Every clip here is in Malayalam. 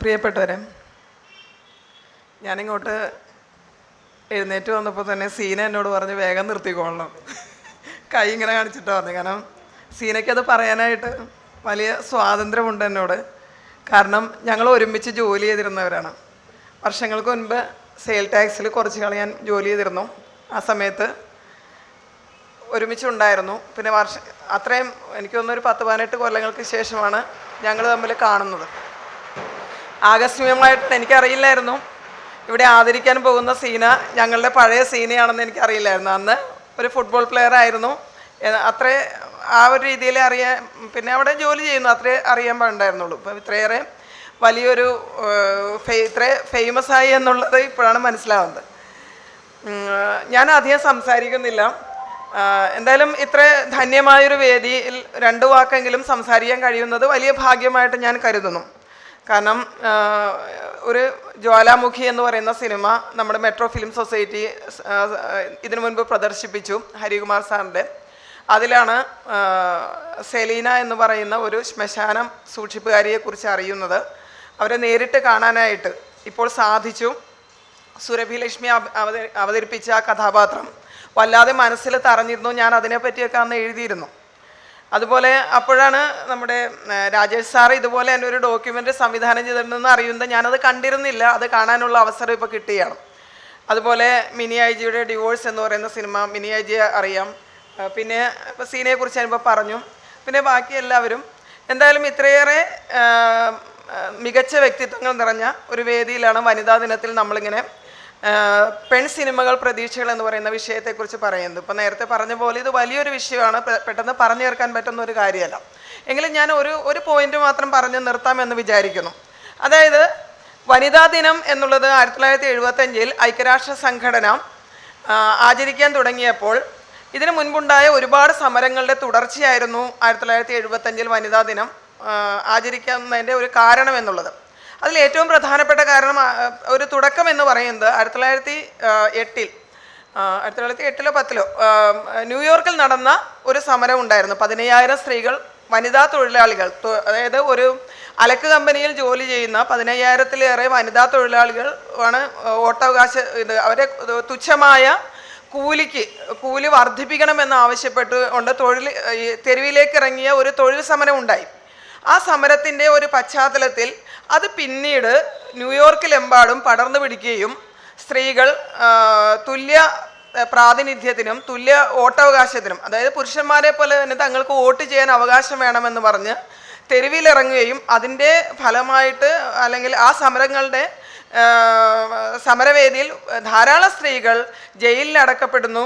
പ്രിയപ്പെട്ടവരെ ഞാനിങ്ങോട്ട് എഴുന്നേറ്റ് വന്നപ്പോൾ തന്നെ സീന എന്നോട് പറഞ്ഞ് വേഗം നിർത്തിക്കൊള്ളണം കൈ ഇങ്ങനെ കാണിച്ചിട്ട് പറഞ്ഞു. കാരണം സീനയ്ക്കത് പറയാനായിട്ട് വലിയ സ്വാതന്ത്ര്യമുണ്ട് എന്നോട്. കാരണം ഞങ്ങൾ ഒരുമിച്ച് ജോലി ചെയ്തിരുന്നവരാണ്. വർഷങ്ങൾക്ക് മുൻപ് സെയിൽ ടാക്സിൽ കുറച്ച് കാലം ഞാൻ ജോലി ചെയ്തിരുന്നു. ആ സമയത്ത് ഒരുമിച്ചുണ്ടായിരുന്നു. പിന്നെ വർഷ അത്രയും എനിക്ക് തോന്നുന്നു ഒരു പത്ത് പതിനെട്ട് കൊല്ലങ്ങൾക്ക് ശേഷമാണ് ഞങ്ങൾ തമ്മിൽ കാണുന്നത്. ആകസ്മികമായിട്ട് എനിക്കറിയില്ലായിരുന്നു. ഇവിടെ ആദരിക്കാൻ പോകുന്ന സീന ഞങ്ങളുടെ പഴയ സീനയാണെന്ന് എനിക്കറിയില്ലായിരുന്നു. അന്ന് ഒരു ഫുട്ബോൾ പ്ലെയർ ആയിരുന്നു. അത്ര ആ ഒരു രീതിയിൽ അറിയാൻ പിന്നെ അവിടെ ജോലി ചെയ്യുന്നു. അത്രേ അറിയാൻ പാടുണ്ടായിരുന്നുള്ളൂ. ഇപ്പം ഇത്രയേറെ വലിയൊരു ഇത്രേ ഫേമസ് ആയി എന്നുള്ളത് ഇപ്പോഴാണ് മനസ്സിലാവുന്നത്. ഞാൻ അധികം സംസാരിക്കുന്നില്ല. എന്തായാലും ഇത്ര ധന്യമായൊരു വേദിയിൽ രണ്ട് വാക്കെങ്കിലും സംസാരിക്കാൻ കഴിയുന്നത് വലിയ ഭാഗ്യമായിട്ട് ഞാൻ കരുതുന്നു. കാരണം ഒരു ജ്വാലാമുഖി എന്ന് പറയുന്ന സിനിമ നമ്മുടെ മെട്രോ ഫിലിം സൊസൈറ്റി ഇതിനു മുൻപ് പ്രദർശിപ്പിച്ചു ഹരികുമാർ സാറിന്റെ. അതിലാണ് സെലീന എന്ന് പറയുന്ന ഒരു ശ്മശാനം സൂക്ഷിപ്പുകാരിയെക്കുറിച്ച് അറിയുന്നത്. അവരെ നേരിട്ട് കാണാനായിട്ട് ഇപ്പോൾ സാധിച്ചു. സുരഭി ലക്ഷ്മി അവതരിപ്പിച്ച ആ കഥാപാത്രം വല്ലാതെ മനസ്സിൽ തറഞ്ഞിരുന്നു. ഞാൻ അതിനെപ്പറ്റിയൊക്കെ അന്ന് എഴുതിയിരുന്നു. അതുപോലെ അപ്പോഴാണ് നമ്മുടെ രാജേഷ് സാർ ഇതുപോലെ തന്നെ ഒരു ഡോക്യുമെന്റ് സംവിധാനം ചെയ്തിട്ടുണ്ടെന്ന് അറിയുന്നത് ഞാനത് കണ്ടിരുന്നില്ല. അത് കാണാനുള്ള അവസരം ഇപ്പോൾ കിട്ടിയാണ്. അതുപോലെ മിനി ഐജിയുടെ ജിയുടെ ഡിവോഴ്സ് എന്ന് പറയുന്ന സിനിമ മിനി ഐ ജിയെ അറിയാം. പിന്നെ ഇപ്പോൾ സീനയെ കുറിച്ച് ഞാനിപ്പോൾ പറഞ്ഞു. പിന്നെ ബാക്കി എല്ലാവരും എന്തായാലും ഇത്രയേറെ മികച്ച വ്യക്തിത്വങ്ങൾ നിറഞ്ഞ ഒരു വേദിയിലാണ് വനിതാ ദിനത്തിൽ നമ്മളിങ്ങനെ പെൺ സിനിമകൾ പ്രതീക്ഷകൾ എന്ന് പറയുന്ന വിഷയത്തെക്കുറിച്ച് പറയുന്നത്. ഇപ്പം നേരത്തെ പറഞ്ഞ പോലെ ഇത് വലിയൊരു വിഷയമാണ്. പെട്ടെന്ന് പറഞ്ഞു തീർക്കാൻ പറ്റുന്ന ഒരു കാര്യമല്ല. എങ്കിലും ഞാൻ ഒരു ഒരു പോയിന്റ് മാത്രം പറഞ്ഞു നിർത്താമെന്ന് വിചാരിക്കുന്നു. അതായത് വനിതാ ദിനം എന്നുള്ളത് ആയിരത്തി തൊള്ളായിരത്തി എഴുപത്തഞ്ചിൽ ഐക്യരാഷ്ട്ര സംഘടന ആചരിക്കാൻ തുടങ്ങിയപ്പോൾ ഇതിനു മുൻപുണ്ടായ ഒരുപാട് സമരങ്ങളുടെ തുടർച്ചയായിരുന്നു ആയിരത്തി തൊള്ളായിരത്തി എഴുപത്തഞ്ചിൽ വനിതാ ദിനം ആചരിക്കുന്നതിന്റെ ഒരു കാരണം എന്നുള്ളത്. അതിൽ ഏറ്റവും പ്രധാനപ്പെട്ട കാരണം ഒരു തുടക്കം എന്ന് പറയുന്നത് ആയിരത്തി തൊള്ളായിരത്തി എട്ടിൽ ആയിരത്തി തൊള്ളായിരത്തി എട്ടിലോ പത്തിലോ ന്യൂയോർക്കിൽ നടന്ന ഒരു സമരം ഉണ്ടായിരുന്നു. പതിനയ്യായിരം സ്ത്രീകൾ വനിതാ തൊഴിലാളികൾ അതായത് ഒരു അലക്ക് കമ്പനിയിൽ ജോലി ചെയ്യുന്ന പതിനയ്യായിരത്തിലേറെ വനിതാ തൊഴിലാളികൾ ആണ് ഓട്ടവകാശ ഇത് അവരെ തുച്ഛമായ കൂലിക്ക് കൂലി വർദ്ധിപ്പിക്കണമെന്ന് ആവശ്യപ്പെട്ട് കൊണ്ട് തൊഴിൽ തെരുവിലേക്ക് ഇറങ്ങിയ ഒരു തൊഴിൽ സമരം ഉണ്ടായി. ആ സമരത്തിന്റെ ഒരു പശ്ചാത്തലത്തിൽ അത് പിന്നീട് ന്യൂയോർക്കിലെമ്പാടും പടർന്നു പിടിക്കുകയും സ്ത്രീകൾ തുല്യ പ്രാതിനിധ്യത്തിനും തുല്യ വോട്ടവകാശത്തിനും അതായത് പുരുഷന്മാരെ പോലെ തന്നെ തങ്ങൾക്ക് വോട്ട് ചെയ്യാൻ അവകാശം വേണമെന്ന് പറഞ്ഞ് തെരുവിലിറങ്ങുകയും അതിന്റെ ഫലമായിട്ട് അല്ലെങ്കിൽ ആ സമരങ്ങളുടെ സമരവേദിയിൽ ധാരാളം സ്ത്രീകൾ ജയിലിൽ അടക്കപ്പെടുന്നു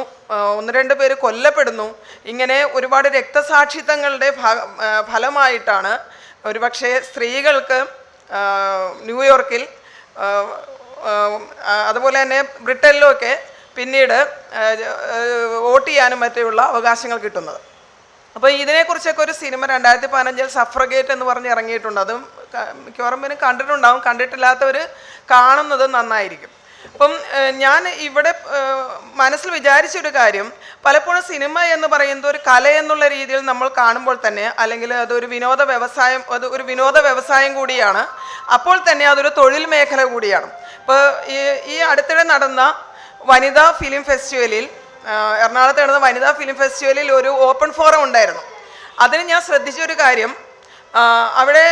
ഒന്ന് രണ്ട് പേര് കൊല്ലപ്പെടുന്നു. ഇങ്ങനെ ഒരുപാട് രക്തസാക്ഷിത്വങ്ങളുടെ ഫലമായിട്ടാണ് ഒരുപക്ഷെ സ്ത്രീകൾക്ക് ന്യൂയോർക്കിൽ അതുപോലെ തന്നെ ബ്രിട്ടനിലുമൊക്കെ പിന്നീട് വോട്ട് ചെയ്യാനും മറ്റുള്ള അവകാശങ്ങൾ കിട്ടുന്നത്. അപ്പോൾ ഇതിനെക്കുറിച്ചൊക്കെ ഒരു സിനിമ രണ്ടായിരത്തി പതിനഞ്ചിൽ സഫ്രഗേറ്റ് എന്ന് പറഞ്ഞ് ഇറങ്ങിയിട്ടുണ്ട്. അതും മിക്കവാറും പിന്നെ കണ്ടിട്ടുണ്ടാവും. കണ്ടിട്ടില്ലാത്തവർ കാണുന്നത് നന്നായിരിക്കും. അപ്പം ഞാൻ ഇവിടെ മനസ്സിൽ വിചാരിച്ചൊരു കാര്യം. പലപ്പോഴും സിനിമ എന്ന് പറയുന്നത് ഒരു കല എന്നുള്ള രീതിയിൽ നമ്മൾ കാണുമ്പോൾ തന്നെ അല്ലെങ്കിൽ അതൊരു വിനോദ വ്യവസായം അത് ഒരു വിനോദ വ്യവസായം കൂടിയാണ്. അപ്പോൾ തന്നെ അതൊരു തൊഴിൽ മേഖല കൂടിയാണ്. ഇപ്പോൾ ഈ ഈ അടുത്തിടെ നടന്ന വനിതാ ഫിലിം ഫെസ്റ്റിവലിൽ എറണാകുളത്ത് നടന്ന വനിതാ ഫിലിം ഫെസ്റ്റിവലിൽ ഒരു ഓപ്പൺ ഫോറം ഉണ്ടായിരുന്നു. അതിന് ഞാൻ ശ്രദ്ധിച്ചൊരു കാര്യം. ആ, അവിടെ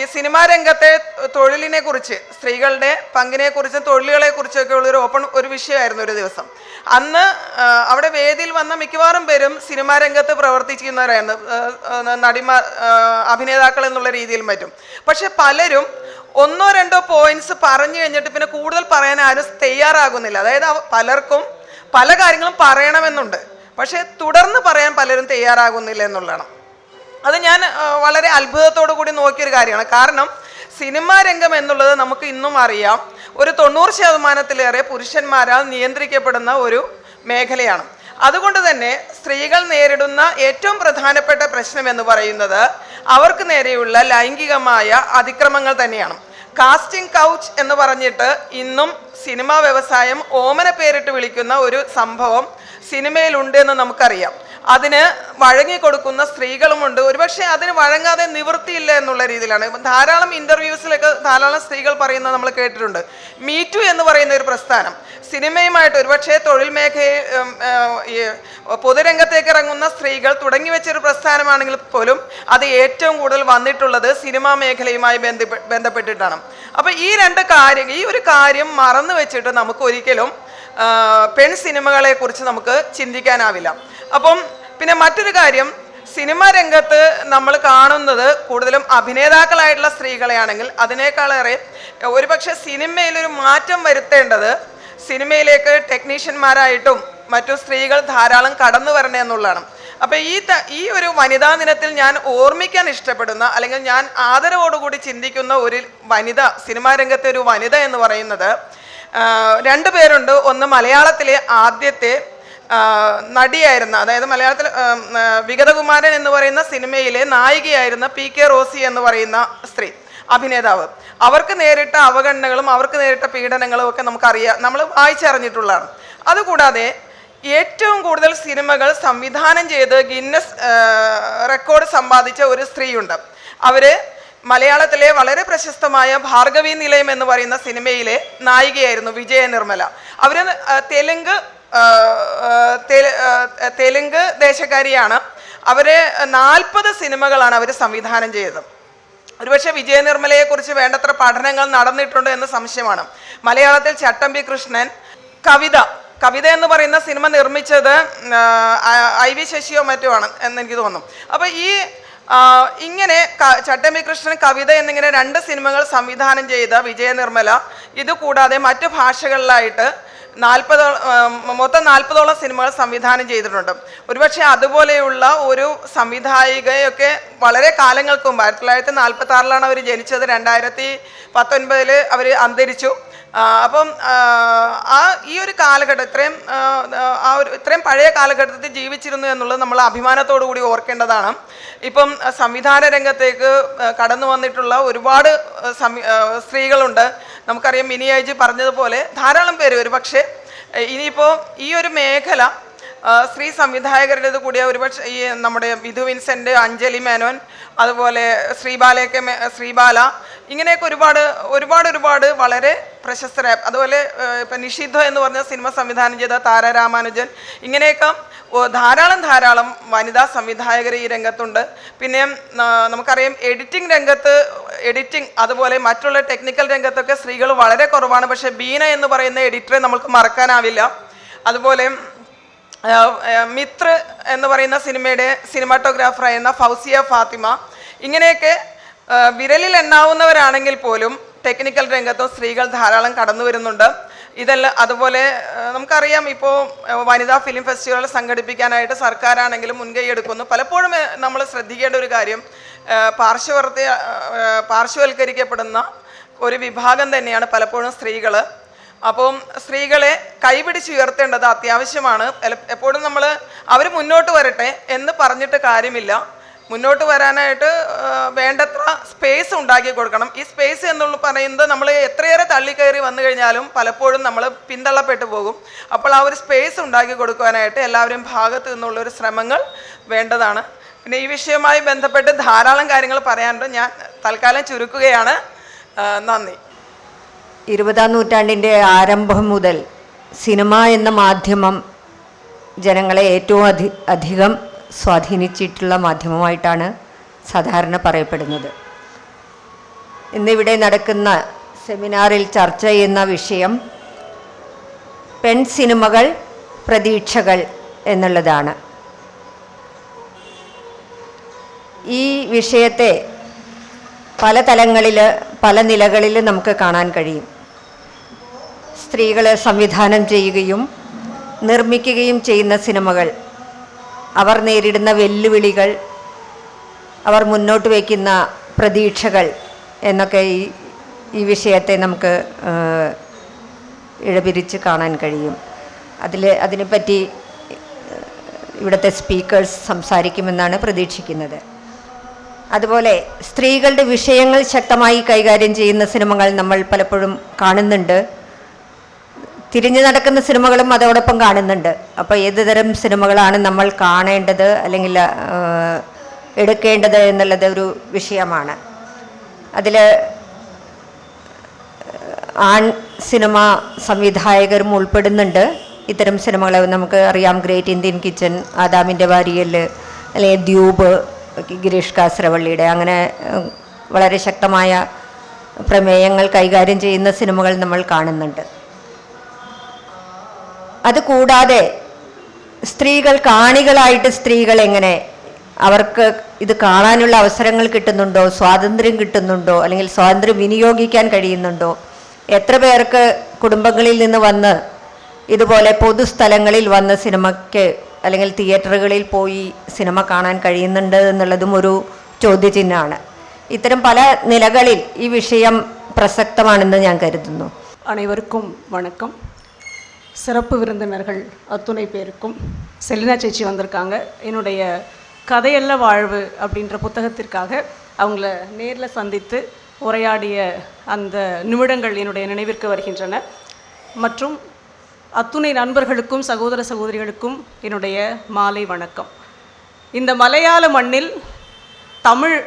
ഈ സിനിമാ രംഗത്തെ തൊഴിലിനെ കുറിച്ച് സ്ത്രീകളുടെ പങ്കിനെ കുറിച്ചും തൊഴിലുകളെ കുറിച്ചൊക്കെ ഉള്ളൊരു ഓപ്പൺ ഒരു വിഷയമായിരുന്നു ഒരു ദിവസം. അന്ന് അവിടെ വേദിയിൽ വന്ന മിക്കവാറും പേരും സിനിമാ രംഗത്ത് പ്രവർത്തിക്കുന്നവരായിരുന്നു. നടിമാർ അഭിനേതാക്കൾ എന്നുള്ള രീതിയിൽ മറ്റും. പക്ഷെ പലരും ഒന്നോ രണ്ടോ പോയിന്റ്സ് പറഞ്ഞു കഴിഞ്ഞിട്ട് പിന്നെ കൂടുതൽ പറയാൻ ആരും തയ്യാറാകുന്നില്ല. അതായത് പലർക്കും പല കാര്യങ്ങളും പറയണമെന്നുണ്ട്. പക്ഷേ തുടർന്ന് പറയാൻ പലരും തയ്യാറാകുന്നില്ല എന്നുള്ളതാണ്. അത് ഞാൻ വളരെ അത്ഭുതത്തോടു കൂടി നോക്കിയൊരു കാര്യമാണ്. കാരണം സിനിമാ രംഗം എന്നുള്ളത് നമുക്ക് ഇന്നും അറിയാം. ഒരു തൊണ്ണൂറ് ശതമാനത്തിലേറെ പുരുഷന്മാരാൽ നിയന്ത്രിക്കപ്പെടുന്ന ഒരു മേഖലയാണ്. അതുകൊണ്ട് തന്നെ സ്ത്രീകൾ നേരിടുന്ന ഏറ്റവും പ്രധാനപ്പെട്ട പ്രശ്നം എന്ന് പറയുന്നത് അവർക്ക് നേരെയുള്ള ലൈംഗികമായ അതിക്രമങ്ങൾ തന്നെയാണ്. കാസ്റ്റിംഗ് കൗച്ച് എന്ന് പറഞ്ഞിട്ട് ഇന്നും സിനിമാ വ്യവസായം ഓമന പേരിട്ട് വിളിക്കുന്ന ഒരു സംഭവം സിനിമയിലുണ്ട് എന്ന് നമുക്കറിയാം. അതിന് വഴങ്ങിക്കൊടുക്കുന്ന സ്ത്രീകളുമുണ്ട്. ഒരുപക്ഷെ അതിന് വഴങ്ങാതെ നിവൃത്തിയില്ല എന്നുള്ള രീതിയിലാണ്. ധാരാളം ഇന്റർവ്യൂസിലൊക്കെ ധാരാളം സ്ത്രീകൾ പറയുന്നത് നമ്മൾ കേട്ടിട്ടുണ്ട്. മീറ്റു എന്ന് പറയുന്ന ഒരു പ്രസ്ഥാനം. സിനിമയുമായിട്ട് ഒരുപക്ഷെ തൊഴിൽ മേഖലയിൽ പൊതുരംഗത്തേക്ക് ഇറങ്ങുന്ന സ്ത്രീകൾ തുടങ്ങി വെച്ചൊരു പ്രസ്ഥാനമാണെങ്കിൽ പോലും അത് ഏറ്റവും കൂടുതൽ വന്നിട്ടുള്ളത് സിനിമാ മേഖലയുമായി ബന്ധപ്പെ ബന്ധപ്പെട്ടിട്ടാണ്. അപ്പോൾ ഈ രണ്ട് കാര്യം ഈ ഒരു കാര്യം മറന്നു വെച്ചിട്ട് നമുക്ക് ഒരിക്കലും പെൺ സിനിമകളെ കുറിച്ച് നമുക്ക് ചിന്തിക്കാനാവില്ല. അപ്പം പിന്നെ മറ്റൊരു കാര്യം സിനിമ രംഗത്ത് നമ്മൾ കാണുന്നത് കൂടുതലും അഭിനേതാക്കളായിട്ടുള്ള സ്ത്രീകളെയാണെങ്കിൽ അതിനേക്കാളേറെ ഒരുപക്ഷെ സിനിമയിൽ ഒരു മാറ്റം വരുത്തേണ്ടത് സിനിമയിലേക്ക് ടെക്നീഷ്യന്മാരായിട്ടും മറ്റു സ്ത്രീകൾ ധാരാളം കടന്നു വരണേ എന്നുള്ളതാണ്. അപ്പോൾ ഈ ഈ ഒരു വനിതാ ദിനത്തിൽ ഞാൻ ഓർമ്മിക്കാൻ ഇഷ്ടപ്പെടുന്ന അല്ലെങ്കിൽ ഞാൻ ആദരവോടുകൂടി ചിന്തിക്കുന്ന ഒരു വനിത സിനിമാ രംഗത്തെ ഒരു വനിത എന്ന് പറയുന്നത് രണ്ട് പേരുണ്ട്. ഒന്ന് മലയാളത്തിലെ ആദ്യത്തെ നടിയായിരുന്ന അതായത് മലയാളത്തിൽ വിഗതകുമാരൻ എന്ന് പറയുന്ന സിനിമയിലെ നായികയായിരുന്ന പി കെ റോസി എന്ന് പറയുന്ന സ്ത്രീ അഭിനേതാവ്. അവർക്ക് നേരിട്ട അവഗണനകളും അവർക്ക് നേരിട്ട പീഡനങ്ങളും ഒക്കെ നമുക്കറിയാം നമ്മൾ വായിച്ചറിഞ്ഞിട്ടുള്ളതാണ്. അതുകൂടാതെ ഏറ്റവും കൂടുതൽ സിനിമകൾ സംവിധാനം ചെയ്ത് ഗിന്നസ് റെക്കോർഡ് സമ്പാദിച്ച ഒരു സ്ത്രീയുണ്ട്. അവർ മലയാളത്തിലെ വളരെ പ്രശസ്തമായ ഭാർഗവി നിലയം എന്ന് പറയുന്ന സിനിമയിലെ നായികയായിരുന്നു വിജയ നിർമ്മല. അവർ തെലുങ്ക് തെലുങ്ക് ദേശക്കാരിയാണ് അവരെ നാൽപ്പത് സിനിമകളാണ് അവർ സംവിധാനം ചെയ്തത്. ഒരുപക്ഷെ വിജയ നിർമ്മലയെക്കുറിച്ച് വേണ്ടത്ര പഠനങ്ങൾ നടന്നിട്ടുണ്ട് എന്ന് സംശയമാണ്. മലയാളത്തിൽ ചട്ടമ്പി കൃഷ്ണൻ കവിത കവിത എന്ന് പറയുന്ന സിനിമ നിർമ്മിച്ചത് ഐ വി ശശിയോ മറ്റോ ആണ് എന്ന് എനിക്ക് തോന്നുന്നു. അപ്പോൾ ഈ ഇങ്ങനെ ചട്ടമ്പി കൃഷ്ണൻ കവിത എന്നിങ്ങനെ രണ്ട് സിനിമകൾ സംവിധാനം ചെയ്ത വിജയ നിർമ്മല ഇത് കൂടാതെ മറ്റു ഭാഷകളിലായിട്ട് നാൽപ്പതോ മൊത്തം നാൽപ്പതോളം സിനിമകൾ സംവിധാനം ചെയ്തിട്ടുണ്ട്. ഒരുപക്ഷെ അതുപോലെയുള്ള ഒരു സംവിധായികയൊക്കെ വളരെ കാലങ്ങൾക്ക് മുമ്പ് ആയിരത്തി തൊള്ളായിരത്തി നാൽപ്പത്തി ആറിലാണ് അവർ ജനിച്ചത്. രണ്ടായിരത്തി പത്തൊൻപതിൽ അവർ അന്തരിച്ചു. അപ്പം ആ, ഈ ഒരു കാലഘട്ടം ഇത്രയും ആ, ഒരു ഇത്രയും പഴയ കാലഘട്ടത്തിൽ ജീവിച്ചിരുന്നു എന്നുള്ളത് നമ്മൾ അഭിമാനത്തോടു കൂടി ഓർക്കേണ്ടതാണ്. ഇപ്പം സംവിധാന രംഗത്തേക്ക് കടന്നു വന്നിട്ടുള്ള ഒരുപാട് സ്ത്രീകളുണ്ട്. നമുക്കറിയാം മിനി ഐജി പറഞ്ഞതുപോലെ ധാരാളം പേര് ഒരു പക്ഷേ ഇനിയിപ്പോൾ ഈ ഒരു മേഖല സ്ത്രീ സംവിധായകരുടേത് കൂടിയ ഒരുപക്ഷെ ഈ നമ്മുടെ വിധു വിൻസെന്റ് അഞ്ജലി മേനോൻ അതുപോലെ ശ്രീബാലയൊക്കെ ശ്രീബാല ഇങ്ങനെയൊക്കെ ഒരുപാട് ഒരുപാട് ഒരുപാട് വളരെ പ്രശസ്തരായ അതുപോലെ ഇപ്പം നിഷിദ്ധ എന്ന് പറഞ്ഞ സിനിമ സംവിധാനം ചെയ്ത താര രാമാനുജൻ ഇങ്ങനെയൊക്കെ ധാരാളം ധാരാളം വനിതാ സംവിധായകർ ഈ രംഗത്തുണ്ട്. പിന്നെ നമുക്കറിയാം എഡിറ്റിംഗ് രംഗത്ത് എഡിറ്റിംഗ് അതുപോലെ മറ്റുള്ള ടെക്നിക്കൽ രംഗത്തൊക്കെ സ്ത്രീകൾ വളരെ കുറവാണ്. പക്ഷേ ബീന എന്ന് പറയുന്ന എഡിറ്ററെ നമുക്ക് മറക്കാനാവില്ല. അതുപോലെ മിത്ര എന്ന് പറയുന്ന സിനിമയുടെ സിനിമാറ്റോഗ്രാഫറായിരുന്ന ഫൗസിയ ഫാത്തിമ ഇങ്ങനെയൊക്കെ വിരലിൽ എണ്ണാവുന്നവരാണെങ്കിൽ പോലും ടെക്നിക്കൽ രംഗത്തും സ്ത്രീകൾ ധാരാളം കടന്നു വരുന്നുണ്ട്. ഇതെല്ലാം അതുപോലെ നമുക്കറിയാം ഇപ്പോൾ വനിതാ ഫിലിം ഫെസ്റ്റിവൽ സംഘടിപ്പിക്കാനായിട്ട് സർക്കാരാണെങ്കിലും മുൻകൈ എടുക്കുന്നു. പലപ്പോഴും നമ്മൾ ശ്രദ്ധിക്കേണ്ട ഒരു കാര്യം പാർശ്വവർത്തി പാർശ്വവൽക്കരിക്കപ്പെടുന്ന ഒരു വിഭാഗം തന്നെയാണ് പലപ്പോഴും സ്ത്രീകൾ. അപ്പം സ്ത്രീകളെ കൈപിടിച്ചുയർത്തേണ്ടത് അത്യാവശ്യമാണ്. എപ്പോഴും നമ്മൾ അവർ മുന്നോട്ട് വരട്ടെ എന്ന് പറഞ്ഞിട്ട് കാര്യമില്ല. മുന്നോട്ട് വരാനായിട്ട് വേണ്ടത്ര സ്പേസ് ഉണ്ടാക്കി കൊടുക്കണം. ഈ സ്പേസ് എന്നുള്ള പറയുന്നത് നമ്മൾ എത്രയേറെ തള്ളിക്കയറി വന്നു കഴിഞ്ഞാലും പലപ്പോഴും നമ്മൾ പിന്തള്ളപ്പെട്ടു പോകും. അപ്പോൾ ആ ഒരു സ്പേസ് ഉണ്ടാക്കി കൊടുക്കുവാനായിട്ട് എല്ലാവരും ഭാഗത്തു നിന്നുള്ളൊരു ശ്രമങ്ങൾ വേണ്ടതാണ്. പിന്നെ ഈ വിഷയവുമായി ബന്ധപ്പെട്ട് ധാരാളം കാര്യങ്ങൾ പറയാനുണ്ട്. ഞാൻ തൽക്കാലം ചുരുക്കുകയാണ്. നന്ദി. ഇരുപതാം നൂറ്റാണ്ടിന്റെ ആരംഭം മുതൽ സിനിമ എന്ന മാധ്യമം ജനങ്ങളെ ഏറ്റവും അധി അധികം സ്വാധീനിച്ചിട്ടുള്ള മാധ്യമമായിട്ടാണ് സാധാരണ പറയപ്പെടുന്നത്. ഇന്നിവിടെ നടക്കുന്ന സെമിനാറിൽ ചർച്ച ചെയ്യുന്ന വിഷയം പെൺ സിനിമകൾ പ്രതീക്ഷകൾ എന്നുള്ളതാണ്. ഈ വിഷയത്തെ പല തലങ്ങളിൽ പല നിലകളിൽ നമുക്ക് കാണാൻ കഴിയും. സ്ത്രീകളെ സംവിധാനം ചെയ്യുകയും നിർമ്മിക്കുകയും ചെയ്യുന്ന സിനിമകൾ അവർ നേരിടുന്ന വെല്ലുവിളികൾ അവർ മുന്നോട്ട് വയ്ക്കുന്ന പ്രതീക്ഷകൾ എന്നൊക്കെ ഈ ഈ വിഷയത്തെ നമുക്ക് ഇഴപിരിച്ച് കാണാൻ കഴിയും. അതിൽ അതിനെപ്പറ്റി ഇവിടുത്തെ സ്പീക്കേഴ്സ് സംസാരിക്കുമെന്നാണ് പ്രതീക്ഷിക്കുന്നത്. അതുപോലെ സ്ത്രീകളുടെ വിഷയങ്ങൾ ശക്തമായി കൈകാര്യം ചെയ്യുന്ന സിനിമകൾ നമ്മൾ പലപ്പോഴും കാണുന്നുണ്ട്. തിരിഞ്ഞു നടക്കുന്ന സിനിമകളും അതോടൊപ്പം കാണുന്നുണ്ട്. അപ്പോൾ ഏത് തരം സിനിമകളാണ് നമ്മൾ കാണേണ്ടത് അല്ലെങ്കിൽ എടുക്കേണ്ടത് എന്നുള്ളത് ഒരു വിഷയമാണ്. അതിൽ ആൺ സിനിമ സംവിധായകരും ഉൾപ്പെടുന്നുണ്ട്. ഇത്തരം സിനിമകൾ നമുക്ക് അറിയാം. ഗ്രേറ്റ് ഇന്ത്യൻ കിച്ചൺ ആദാമിന്റെ വാരിയൽ അല്ലെങ്കിൽ ദ്യൂബ് ഗിരീഷ് കാസരവള്ളിയുടെ അങ്ങനെ വളരെ ശക്തമായ പ്രമേയങ്ങൾ കൈകാര്യം ചെയ്യുന്ന സിനിമകൾ നമ്മൾ കാണുന്നുണ്ട്. അതുകൂടാതെ സ്ത്രീകൾ കാണികളായിട്ട് സ്ത്രീകൾ എങ്ങനെ അവർക്ക് ഇത് കാണാനുള്ള അവസരങ്ങൾ കിട്ടുന്നുണ്ടോ? സ്വാതന്ത്ര്യം കിട്ടുന്നുണ്ടോ? അല്ലെങ്കിൽ സ്വാതന്ത്ര്യം വിനിയോഗിക്കാൻ കഴിയുന്നുണ്ടോ? എത്ര പേർക്ക് കുടുംബങ്ങളിൽ നിന്ന് വന്ന് ഇതുപോലെ പൊതുസ്ഥലങ്ങളിൽ വന്ന് സിനിമയ്ക്ക് അല്ലെങ്കിൽ തിയേറ്ററുകളിൽ പോയി സിനിമ കാണാൻ കഴിയുന്നുണ്ട് എന്നുള്ളതും ഒരു ചോദ്യചിഹ്നമാണ്. ഇത്തരം പല നിലകളിൽ ഈ വിഷയം പ്രസക്തമാണെന്ന് ഞാൻ കരുതുന്നു. അനേവർക്കും വണക്കം. சிறப்பு விருந்தினர்கள் அத்துணை பேருக்கும். செலினா சேச்சி வந்திருக்காங்க. என்னுடைய கதையல்ல வாழ்வு அப்படின்ற புத்தகத்திற்காக அவங்கள நேரில் சந்தித்து உரையாடிய அந்த நிமிடங்கள் என்னுடைய நினைவிற்கு வருகின்றன. மற்றும் அத்துணை நண்பர்களுக்கும் சகோதர சகோதரிகளுக்கும் என்னுடைய மாலை வணக்கம். இந்த மலையாள மண்ணில் தமிழ்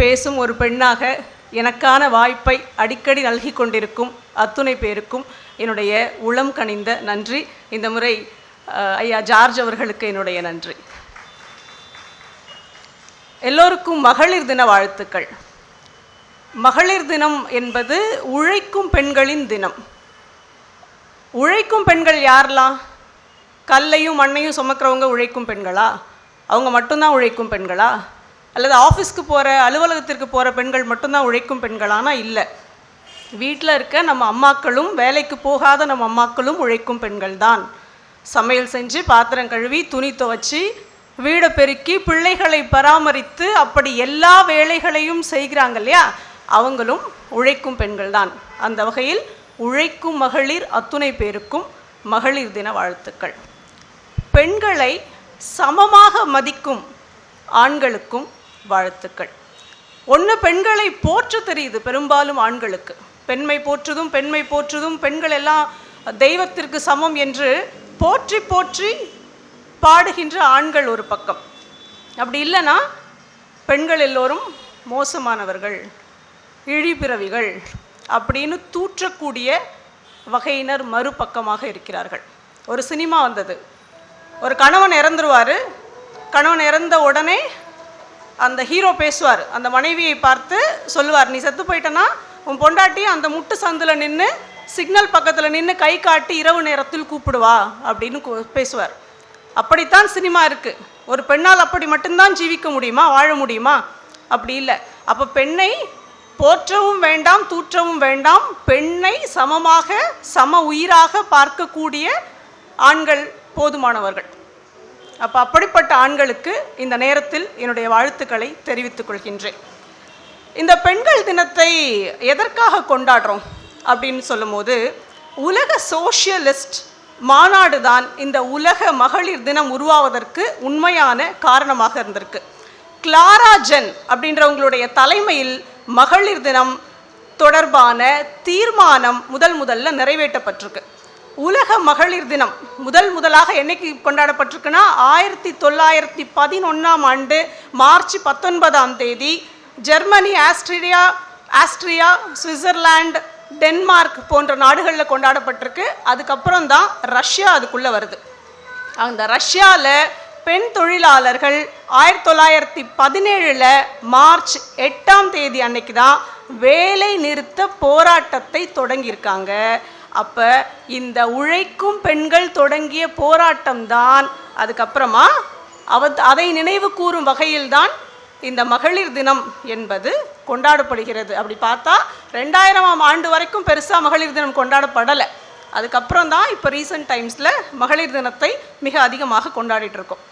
பேசும் ஒரு பெண்ணாக எனக்கான வாய்ப்பை அடிக்கடி நல்கி கொண்டிருக்கும் அத்துணை பேருக்கும் என்னுடைய உளம் கனிந்த நன்றி. இந்த முறை ஐயா ஜார்ஜ் அவர்களுக்கு என்னுடைய நன்றி. எல்லோருக்கும் மகளிர் தின வாழ்த்துக்கள். மகளிர் தினம் என்பது உழைக்கும் பெண்களின் தினம். உழைக்கும் பெண்கள் யாரெல்லாம் கல்லையும் மண்ணையும் சுமக்கிறவங்க உழைக்கும் பெண்களா? அவங்க மட்டும்தான் உழைக்கும் பெண்களா? அல்லது ஆஃபீஸ்க்கு போகிற அலுவலகத்திற்கு போகிற பெண்கள் மட்டும்தான் உழைக்கும் பெண்களானா? இல்லை. வீட்டில் இருக்க நம்ம அம்மாக்களும் வேலைக்கு போகாத நம்ம அம்மாக்களும் உழைக்கும் பெண்கள் தான் சமையல் செஞ்சு பாத்திரம் கழுவி துணி துவைச்சி வீடை பெருக்கி பிள்ளைகளை பராமரித்து அப்படி எல்லா வேலைகளையும் செய்கிறாங்க இல்லையா? அவங்களும் உழைக்கும் பெண்கள் தான் அந்த வகையில் உழைக்கும் மகளிர் அத்துணை பேருக்கும் மகளிர் தின வாழ்த்துக்கள். பெண்களை சமமாக மதிக்கும் ஆண்களுக்கும் வாழ்த்துக்கள். ஒன்று பெண்களை போற்ற தெரியுது பெரும்பாலும் ஆண்களுக்கு. பெண்மை போற்றுதும் பெண்மை போற்றுதும் பெண்கள் எல்லாம் தெய்வத்திற்கு சமம் என்று போற்றி போற்றி பாடுகின்ற ஆண்கள் ஒரு பக்கம். அப்படி இல்லைன்னா பெண்கள் எல்லோரும் மோசமானவர்கள் இழிபிறவிகள் அப்படின்னு தூற்றக்கூடிய வகையினர் மறுபக்கமாக இருக்கிறார்கள். ஒரு சினிமா வந்தது. ஒரு கணவன் இறந்துருவார். கணவன் இறந்த உடனே அந்த ஹீரோ பேசுவார். அந்த மனைவியை பார்த்து சொல்லுவார் நீ செத்து போயிட்டனா? உன் பொண்டாட்டி அந்த முட்டு சந்தில் நின்று சிக்னல் பக்கத்தில் நின்று கை காட்டி இரவு நேரத்தில் கூப்பிடுவா அப்படின்னு பேசுவார். அப்படித்தான் சினிமா இருக்குது ஒரு பெண்ணால் அப்படி மட்டும்தான் ஜீவிக்க முடியுமா வாழ முடியுமா? அப்படி இல்லை. அப்போ பெண்ணை போற்றவும் வேண்டாம் தூற்றவும் வேண்டாம் பெண்ணை சமமாக சம உயிராக பார்க்கக்கூடிய ஆண்கள் போதுமானவர்கள். அப்போ அப்படிப்பட்ட ஆண்களுக்கு இந்த நேரத்தில் என்னுடைய வாழ்த்துக்களை தெரிவித்துக் கொள்கின்றேன். இந்த பெண்கள் தினத்தை எதற்காக கொண்டாடுறோம் அப்படின்னு சொல்லும்போது உலக சோஷியலிஸ்ட் மாநாடு தான் இந்த உலக மகளிர் தினம் உருவாவதற்கு உண்மையான காரணமாக இருந்திருக்கு. கிளாரா ஜென் அப்படின்றவங்களுடைய தலைமையில் மகளிர் தினம் தொடர்பான தீர்மானம் முதல் முதல்ல நிறைவேற்றப்பட்டிருக்கு. உலக மகளிர் தினம் முதல் முதலாக என்னைக்கு கொண்டாடப்பட்டிருக்குன்னா ஆயிரத்தி தொள்ளாயிரத்தி பதினொன்றாம் ஆண்டு மார்ச் பத்தொன்பதாம் தேதி Germany Austria Austria Switzerland Denmark போன்ற நாடுகளில் கொண்டாடப்பட்டிருக்கு. அதுக்கப்புறம் தான் ரஷ்யா அதுக்குள்ளே வருது. அந்த ரஷ்யாவில் பெண் தொழிலாளர்கள் ஆயிரத்தி தொள்ளாயிரத்தி பதினேழில் மார்ச் எட்டாம் தேதி அன்னைக்கு தான் வேலை நிறுத்த போராட்டத்தை தொடங்கியிருக்காங்க. அப்போ இந்த உழைக்கும் பெண்கள் தொடங்கிய போராட்டம் தான். அதுக்கப்புறமா அவ அதை நினைவு கூறும் வகையில்தான் இந்த மகளிர் தினம் என்பது கொண்டாடப்படுகிறது. அப்படி பார்த்தா ரெண்டாயிரமாம் ஆண்டு வரைக்கும் பெருசாக மகளிர் தினம் கொண்டாடப்படலை. அதுக்கப்புறம் தான் இப்போ ரீசெண்ட் டைம்ஸில் மகளிர் தினத்தை மிக அதிகமாக கொண்டாடிட்டு இருக்கோம்.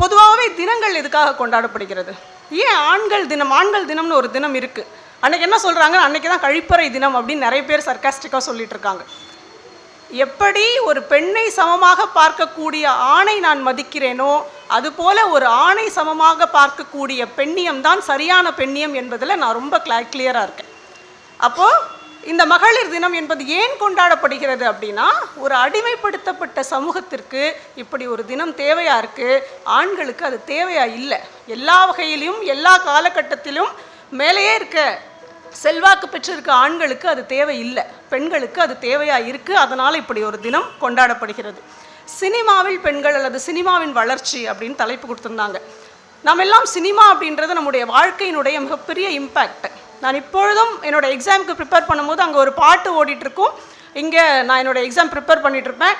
பொதுவாகவே தினங்கள் எதுக்காக கொண்டாடப்படுகிறது? ஏன் ஆண்கள் தினம் ஆண்கள் தினம்னு ஒரு தினம் இருக்குது அன்றைக்கி என்ன சொல்கிறாங்க அன்னைக்கு தான் கழிப்பறை தினம் அப்படின்னு நிறைய பேர் சர்க்காஸ்டிக்காக சொல்லிட்டு இருக்காங்க. எப்படி ஒரு பெண்ணை சமமாக பார்க்கக்கூடிய ஆணை நான் மதிக்கிறேனோ அதுபோல ஒரு ஆணை சமமாக பார்க்கக்கூடிய பெண்ணியம் தான் சரியான பெண்ணியம் என்பதில் நான் ரொம்ப கிளா கிளியராக இருக்கேன். அப்போது இந்த மகளிர் தினம் என்பது ஏன் கொண்டாடப்படுகிறது அப்படின்னா ஒரு அடிமைப்படுத்தப்பட்ட சமூகத்திற்கு இப்படி ஒரு தினம் தேவையாக இருக்குது ஆண்களுக்கு அது தேவையாக இல்லை. எல்லா வகையிலும் எல்லா காலகட்டத்திலும் மேலேயே இருக்க செல்வாக்கு பெற்றிருக்க ஆண்களுக்கு அது தேவை இல்லை பெண்களுக்கு அது தேவையாக இருக்குது அதனால் இப்படி ஒரு தினம் கொண்டாடப்படுகிறது. சினிமாவில் பெண்கள் அல்லது சினிமாவின் வளர்ச்சி அப்படின்னு தலைப்பு கொடுத்துருந்தாங்க. நம்ம எல்லாம் சினிமா அப்படின்றது நம்முடைய வாழ்க்கையினுடைய மிகப்பெரிய இம்பேக்ட் நான் இப்பொழுதும் என்னோட எக்ஸாமுக்கு ப்ரிப்பேர் பண்ணும்போது அங்கே ஒரு பாட்டு ஓடிட்டுருக்கும். இங்கே நான் என்னோட எக்ஸாம் ப்ரிப்பேர் பண்ணிகிட்ருப்பேன்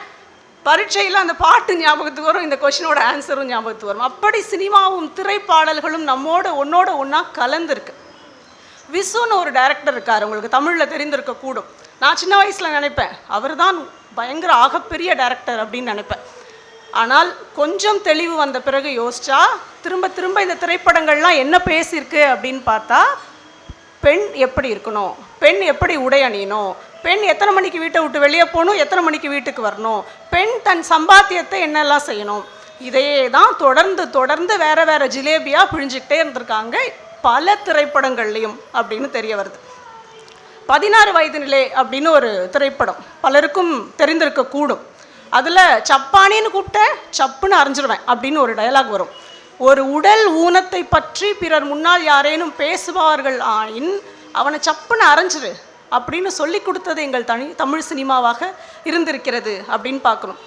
பரீட்சையில் அந்த பாட்டு ஞாபகத்துக்கு வரும். இந்த கொஷினோட ஆன்சரும் ஞாபகத்துக்கு வரும். அப்படி சினிமாவும் திரைப்பாடல்களும் நம்மோட ஒன்றோட ஒன்றா கலந்துருக்கு. விசுன்னு ஒரு டைரக்டர் இருக்கார். உங்களுக்கு தமிழில் தெரிந்திருக்கக்கூடும் நான் சின்ன வயசில் நினைப்பேன். அவர் தான் பயங்கர ஆகப்பெரிய டைரக்டர் அப்படின்னு நினைப்பேன். ஆனால் கொஞ்சம் தெளிவு வந்த பிறகு யோசிச்சா திரும்ப திரும்ப இந்த திரைப்படங்கள்லாம் என்ன பேசியிருக்கு அப்படின்னு பார்த்தா பெண் எப்படி இருக்கணும்? பெண் எப்படி உடை அணியணும்? பெண் எத்தனை மணிக்கு வீட்டை விட்டு வெளியே போகணும்? எத்தனை மணிக்கு வீட்டுக்கு வரணும்? பெண் தன் சம்பாத்தியத்தை என்னெல்லாம் செய்யணும்? இதையே தான் தொடர்ந்து தொடர்ந்து வேறு வேறு ஜிலேபியாக பிழிஞ்சுக்கிட்டே இருந்திருக்காங்க. பல திரைப்படங்கள்லையும் அப்படின்னு தெரிய வருது. பதினாறு வயது நிலை அப்படின்னு ஒரு திரைப்படம் பலருக்கும் தெரிந்திருக்க கூடும். அதில் சப்பானின்னு கூப்பிட்ட சப்புன்னு அரைஞ்சிருவேன் அப்படின்னு ஒரு டயலாக் வரும். ஒரு உடல் ஊனத்தை பற்றி பிறர் முன்னால் யாரேனும் பேசுவார்கள் ஆயின் அவனை சப்புன்னு அரைஞ்சிரு அப்படின்னு சொல்லி கொடுத்தது எங்கள் தனி தமிழ் சினிமாவாக இருந்திருக்கிறது அப்படின்னு பார்க்கணும்.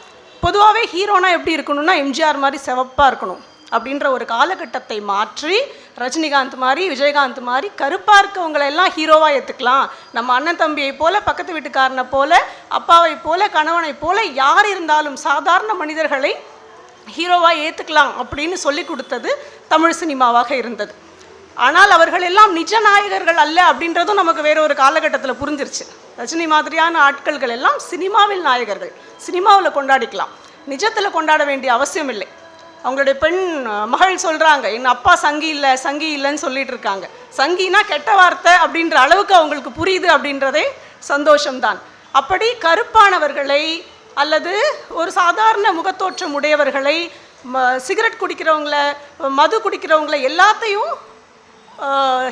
பொதுவாகவே ஹீரோனா எப்படி இருக்கணும்னா எம்ஜிஆர் மாதிரி செவப்பாக இருக்கணும். அப்படின்ற ஒரு காலகட்டத்தை மாற்றி ரஜினிகாந்த் மாதிரி விஜயகாந்த் மாதிரி கருப்பாக இருக்கவங்களை எல்லாம் ஹீரோவாக ஏற்றுக்கலாம் நம்ம அண்ணன் தம்பியை போல பக்கத்து வீட்டுக்காரனை போல அப்பாவை போல கணவனை போல யார் இருந்தாலும் சாதாரண மனிதர்களை ஹீரோவாக ஏற்றுக்கலாம் அப்படின்னு சொல்லி கொடுத்தது தமிழ் சினிமாவாக இருந்தது. ஆனால் அவர்கள் எல்லாம் நிஜ நாயகர்கள் அல்ல அப்படின்றதும் நமக்கு வேற ஒரு காலகட்டத்தில் புரிஞ்சிருச்சு. ரஜினி மாதிரியான ஆட்கள்கள் எல்லாம் சினிமாவில் நாயகர்கள். சினிமாவில் கொண்டாடிக்கலாம். நிஜத்தில் கொண்டாட வேண்டிய அவசியம் இல்லை அவங்களுடைய பெண் மகள் சொல்கிறாங்க என் அப்பா சங்கி இல்லை சங்கி இல்லைன்னு சொல்லிட்டு இருக்காங்க. சங்கினா கெட்ட வார்த்தை அப்படின்ற அளவுக்கு அவங்களுக்கு புரியுது அப்படின்றதே சந்தோஷம்தான். அப்படி கருப்பானவர்களை அல்லது ஒரு சாதாரண முகத்தோற்றம் உடையவர்களை ம- சிகரெட் குடிக்கிறவங்கள மது குடிக்கிறவங்கள எல்லாத்தையும்